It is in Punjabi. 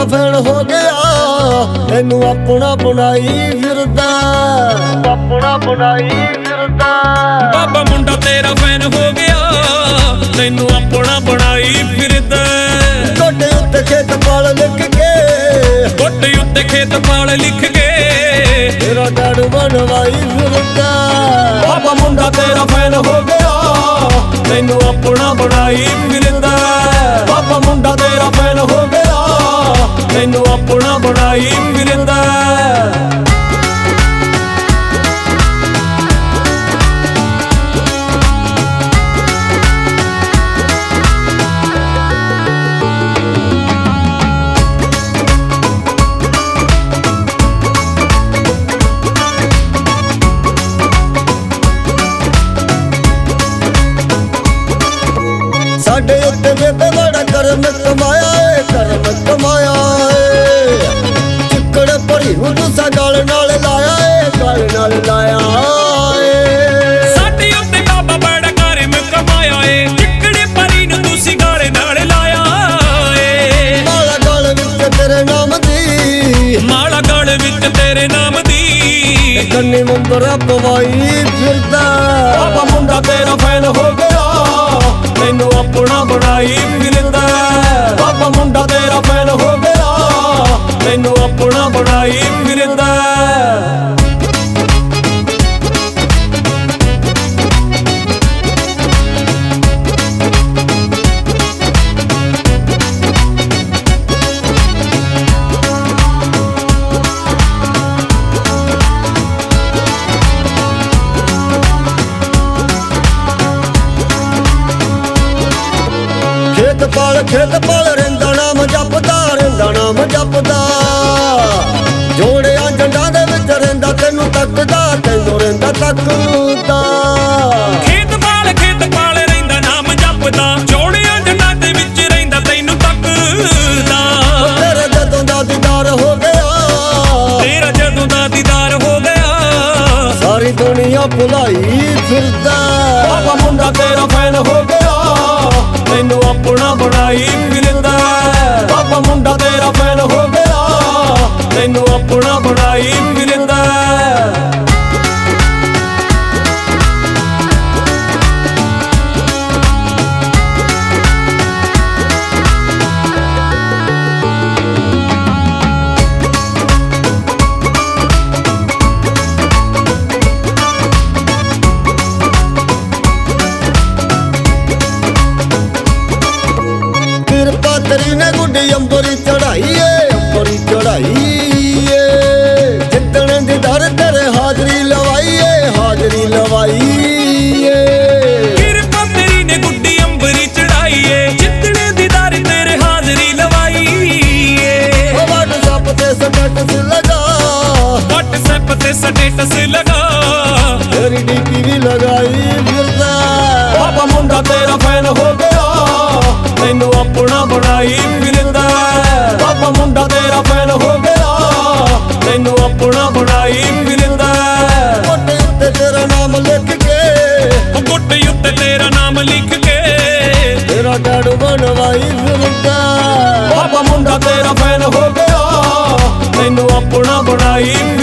ਤੇਰਾ ਫੈਨ ਹੋ ਗਿਆ ਇਹਨੂੰ ਆਪਣਾ ਬਣਾਈ ਫਿਰਦਾ। ਆਪਣਾ ਬਣਾਈ ਫਿਰਦਾ। ਬਾਬਾ ਮੁੰਡਾ ਤੇਰਾ ਫੈਨ ਹੋ ਗਿਆ ਤੈਨੂੰ ਆਪਣਾ ਬਣਾਈ ਫਿਰਦਾ। ਟੋਟੇ ਉੱਤੇ ਖੇਤ ਪਾਲ ਲਿਖ ਕੇ। ਗੋਡੇ ਉੱਤੇ ਖੇਤ ਪਾਲ ਲਿਖ ਕੇ। ਤੇਰਾ ਡੜ ਬਣਵਾਈ ਫਿਰਦਾ। ਬਾਬਾ ਮੁੰਡਾ ਤੇਰਾ ਫੈਨ ਹੋ ਗਿਆ ਤੈਨੂੰ ਆਪਣਾ ਬਣਾਈ ਫਿਰਦਾ। ਗਿਆ ਤੈਨੂੰ ਆਪਣਾ ਬਣਾਈ ਫਿਰਦਾ ਸਾਡੇ ਉੱਤੇ ਬੇਬੇ ਬੜਾ ਕਰਮ ਕੰਨੀ ਮੰਦਰਾ ਫਿਰਦਾ। ਬਾਬਾ ਮੁੰਡਾ ਤੇਰਾ ਫੈਨ ਹੋ ਗਿਆ। ਤੈਨੂੰ ਆਪਣਾ ਬਣਾਈ ਫਿਰਦਾ। ਬਾਬਾ ਮੁੰਡਾ ਤੇਰਾ ਫੈਨ ਹੋ ਗਿਆ। ਤੈਨੂੰ ਆਪਣਾ ਬਣਾਈ ਫਿਰਦਾ। ਪਾਲ ਖੇਤ ਪਾਲ ਰਹਿੰਦਾ ਨਾਮ ਜਪਦਾ ਰਹਿੰਦਾ ਨਾਮ ਜਪਦਾ। ਜੋੜਿਆਂ ਜੰਡਾਂ ਦੇ ਵਿੱਚ ਰਹਿੰਦਾ ਤੈਨੂੰ ਤੱਕਦਾ ਤੈਨੂੰ ਰਹਿੰਦਾ ਤੱਕਦਾ। ਖੇਤ ਪਾਲ ਖੇਤ ਪਾਲ ਰਹਿੰਦਾ ਨਾਮ ਜਪਦਾ। ਜੋੜਿਆਂ ਜੰਨਾਂ ਦੇ ਵਿੱਚ ਰਹਿੰਦਾ ਤੈਨੂੰ ਤੱਕਦਾ। ਤੇਰੇ ਜਦੋਂ ਦਾ ਦੀਦਾਰ ਹੋ ਗਿਆ ਤੇਰਾ ਜਦੋਂ ਦਾ ਦੀਦਾਰ ਹੋ ਗਿਆ। ਸਾਰੀ ਦੁਨੀਆ ਭੁਲਾਈ ਫਿਰਦਾ। ਬਾਬਾ ਮੁੰਡਾ ਤੇਰਾ ਫੈਨ ਹੋ ਗਿਆ। ਬਣਾਈ ਫਿਰਦਾ। ਬਾਬਾ ਮੁੰਡਾ ਤੇਰਾ ਫੈਨ ਹੋ ਗਿਆ। ਤੈਨੂੰ ਆਪਣਾ ਬਣਾਈ ਲਗਾ। WhatsApp ਤੇ ਸਟੇਟਸ ਲਗਾ। ਤੇਰੀ ਡੀਪੀ ਵੀ ਲਗਾਈ ਫਿਰਦਾ। ਬਾਬਾ ਮੁੰਡਾ ਤੇਰਾ ਫੈਨ ਹੋ ਗਿਆ। ਤੈਨੂੰ ਆਪਣਾ ਬਣਾਈ ਫਿਰਦਾ। ਬਾਬਾ ਮੁੰਡਾ ਤੇਰਾ ਫੈਨ ਹੋ ਗਿਆ। ਤੈਨੂੰ ਆਪਣਾ ਬਣਾਈ ਫਿਰਦਾ। ਕੋਟੇ ਉੱਤੇ ਤੇਰਾ ਨਾਮ ਲਿਖ ਕੇ। ਉਹ ਗੁੱਟ ਉੱਤੇ ਤੇਰਾ ਨਾਮ ਲਿਖ ਕੇ। ਤੇਰਾ ਡੜ ਬਣਵਾਈ ਫਿਰਦਾ। ਬਾਬਾ ਮੁੰਡਾ ਤੇਰਾ ਫੈਨ ਹੋ